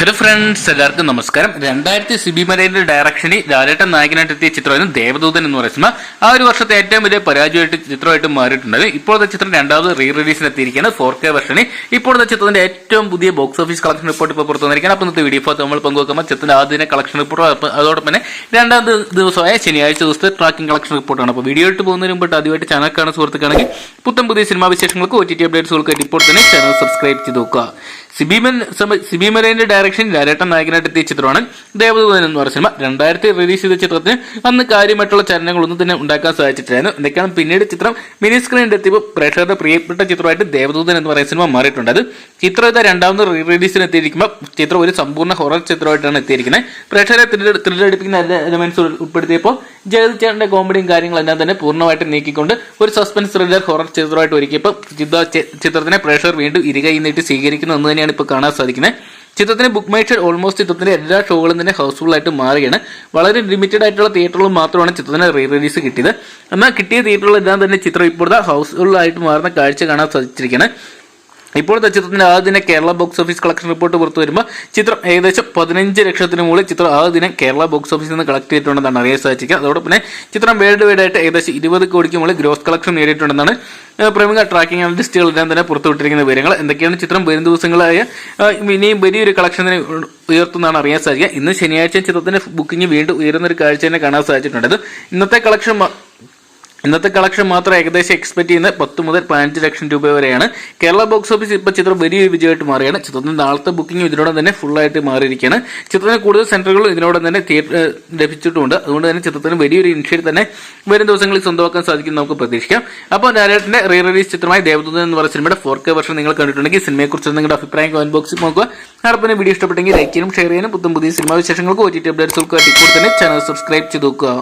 Hello friends എല്ലാവർക്കും നമസ്കാരം. രണ്ടായിരത്തി സിബി മരയുടെ ഡയറക്ഷനിൽ ലാലേട്ടൻ നായകനായിട്ട് എത്തിയ ചിത്രമായിരുന്നു ദേവദൂതൻ എന്ന് പറയുന്ന ആ ഒരു വർഷത്തെ ഏറ്റവും വലിയ പരാജയമായിട്ട് ചിത്രമായിട്ട് മാറിയിട്ടുണ്ട്. ഇപ്പോഴത്തെ ചിത്രം രണ്ടാമത് റീ റിലീസിന് എത്തിയിരിക്കുകയാണ് ഫോർ കെ വെർഷനിൽ ഇപ്പോഴത്തെ ചിത്രത്തിന്റെ ഏറ്റവും പുതിയ ബോക്സ് ഓഫീസ് കളക്ഷൻ റിപ്പോർട്ട് ഇപ്പോൾ പുറത്തു വന്നിരിക്കുകയാണ്. അപ്പോൾ ഇന്നത്തെ വീഡിയോ നമ്മൾ പങ്കുവെക്കുമ്പോൾ ചിത്രത്തിന്റെ ആദ്യ കളക്ഷൻ റിപ്പോർട്ട് അതോടൊപ്പം തന്നെ രണ്ടാം ദിവസമായ ശനിയാഴ്ച ദിവസത്തെ ട്രാക്കിംഗ് കളക്ഷൻ റിപ്പോർട്ടാണ് അപ്പോൾ വീഡിയോ ഇട്ട് പോകുന്നതിന് മുമ്പിട്ട് ആദ്യമായിട്ട് ചാനൽ കാണുന്ന സുഹൃത്തുക്കാണെങ്കിൽ പുത്തൻ പുതിയ സിനിമാ വിശേഷങ്ങൾക്ക് ഒ ടി ടി അപ്ഡേറ്റ്സുകൾക്ക് ഇപ്പോൾ തന്നെ ചാനൽ സബ്സ്ക്രൈബ് ചെയ്ത് നോക്കുക സിബിമൻ സിബിമരേന്റെ ഡയറക്ഷൻ ലാലേട്ടൻ നായകനായിട്ട് എത്തിയ ചിത്രമാണ് ദേവദൂതൻ എന്ന് പറഞ്ഞ സിനിമ. രണ്ടായിരത്തി റിലീസ് ചെയ്ത ചിത്രത്തിന് അന്ന് കാര്യമായിട്ടുള്ള ചലനങ്ങളൊന്നും തന്നെ ഉണ്ടാക്കാൻ സാധിച്ചിട്ടില്ലായിരുന്നു. എന്തൊക്കെയാണ് പിന്നീട് ചിത്രം? മിനി സ്ക്രീനിൽ എത്തിയപ്പോൾ പ്രേക്ഷകരുടെ പ്രിയപ്പെട്ട ചിത്രമായിട്ട് ദേവദൂതൻ എന്ന് പറയുന്ന സിനിമ മാറിയിട്ടുണ്ട്. അത് ചിത്രം ഇത് രണ്ടാമത് റീ റിലീസിന് എത്തിയിരിക്കുമ്പോൾ ചിത്രം ഒരു സമ്പൂർണ ഹൊറർ ചിത്രമായിട്ടാണ് എത്തിയിരിക്കുന്നത്. പ്രേക്ഷകരെ ത്രില്ലടിപ്പിക്കുന്ന എലമെന്റ്സ് ഉൾപ്പെടുത്തിയപ്പോൾ ജഗതിച്ചേട്ടന്റെ കോമഡിയും കാര്യങ്ങളെല്ലാം തന്നെ പൂർണമായിട്ട് നീക്കിക്കൊണ്ട് ഒരു സസ്പെൻസ് ത്രില്ലർ ഹൊറർ ചിത്രമായിട്ട് ഒരുക്കിയപ്പോൾ ചിത്ര ചിത്രത്തിനെ പ്രേക്ഷകർ വീണ്ടും ഇരുകൈ നീട്ടി സ്വീകരിക്കുന്നു എന്ന് തന്നെയാണ് ഇപ്പോൾ കാണാൻ സാധിക്കുന്നത്. ചിത്രത്തിന് ബുക്ക് മൈ ഓൾമോസ്റ്റ് ചിത്രത്തിന്റെ എല്ലാ ഷോകളും തന്നെ ഹൗസ്ഫുൾ ആയിട്ട് മാറുകയാണ്. വളരെ ലിമിറ്റഡ് ആയിട്ടുള്ള തിയേറ്ററുകൾ മാത്രമാണ് ചിത്രത്തിന് റീ റിലീസ് കിട്ടിയത്. എന്നാൽ കിട്ടിയ തിയേറ്ററുകളെല്ലാം തന്നെ ചിത്രം ഇപ്പോഴത്തെ ഹൗസ്ഫുൾ ആയിട്ട് മാറുന്ന കാഴ്ച കാണാൻ സാധിച്ചിരിക്കുകയാണ്. ഇപ്പോഴത്തെ ചിത്രത്തിന്റെ ആദ്യ ദിനം Kerala box office collection report പുറത്തു വരുമ്പോൾ ചിത്രം ഏകദേശം പതിനഞ്ച് ലക്ഷത്തിന് മുകളിൽ ചിത്രം ആദ്യ ദിനം കേരള ബോക്സ് ഓഫീസിൽ നിന്ന് കളക്ട് ചെയ്തിട്ടുണ്ടെന്നാണ് അറിയാൻ സാധിക്കുക അതോടൊപ്പം പിന്നെ ചിത്രം വേൾഡ് വൈഡ് ആയിട്ട് ഏകദേശം ഇരുപത് കോടിക്ക് മുകളിൽ ഗ്രോസ് കളക്ഷൻ നേടിയിട്ടുണ്ടെന്നാണ് പ്രമുഖ ട്രാക്കിംഗ് അനലിസ്റ്റുകളെല്ലാം തന്നെ പുറത്തുവിട്ടിരിക്കുന്ന വിവരങ്ങൾ. എന്തൊക്കെയാണ് ചിത്രം വരും ദിവസങ്ങളായ ഇനിയും വലിയൊരു കളക്ഷനെ ഉയർത്തുന്നതാണ് അറിയാൻ സാധിക്കുക. ഇന്ന് ശനിയാഴ്ച ചിത്രത്തിന്റെ ബുക്കിംഗ് വീണ്ടും ഉയരുന്ന ഒരു കാഴ്ച തന്നെ കാണാൻ സാധിച്ചിട്ടുണ്ട്. ഇന്നത്തെ കളക്ഷൻ ഇന്നത്തെ കളക്ഷൻ മാത്രം ഏകദേശം എക്സ്പെക്ട് ചെയ്യുന്ന പത്ത് മുതൽ പതിനഞ്ച് ലക്ഷം രൂപ വരെയാണ് കേരള ബോക്സ് ഓഫീസ് ഇപ്പോൾ ചിത്രം വലിയൊരു വിജയമായിട്ട് മാറിയാണ് ചിത്രത്തിന്റെ നാളത്തെ ബുക്കിംഗ് ഇതിനോടൊപ്പം തന്നെ ഫുള്ളായിട്ട് മാറിയിരിക്കുകയാണ്. ചിത്രത്തിന് കൂടുതൽ സെന്ററുകളും ഇതിനോടൊപ്പം തന്നെ തിയേറ്റർ ലഭിച്ചിട്ടുണ്ട് അതുകൊണ്ട് തന്നെ ചിത്രത്തിന് വലിയൊരു ഇൻഷ്യൽ തന്നെ വരും ദിവസങ്ങളിൽ സ്വന്തമാക്കാൻ സാധിക്കും നമുക്ക് പ്രതീക്ഷിക്കാം. അപ്പോൾ നാരായണന്റെ റീ റിലീസ് ചിത്രമായ ദേവദൂതൻ എന്ന് പറയുന്ന സിനിമയുടെ ഫോർ കെ വർഷം നിങ്ങൾ കണ്ടിട്ടുണ്ടെങ്കിൽ സിനിമയെക്കുറിച്ച് നിങ്ങളുടെ അഭിപ്രായം കമന്റ് ബോക്സിൽ നോക്കുക. അതോടൊപ്പം വീഡിയോ ഇഷ്ടപ്പെട്ടെങ്കിൽ ലൈക്ക് ഷെയർ ചെയ്യാനും. പുത്തും പുതിയ സിനിമാ വിശേഷങ്ങൾക്ക് ഒ ടി ടി അപ്ഡേറ്റ്സുകൾക്ക് തന്നെ ചാനൽ സബ്സ്ക്രൈബ് ചെയ്ത് നോക്കുക.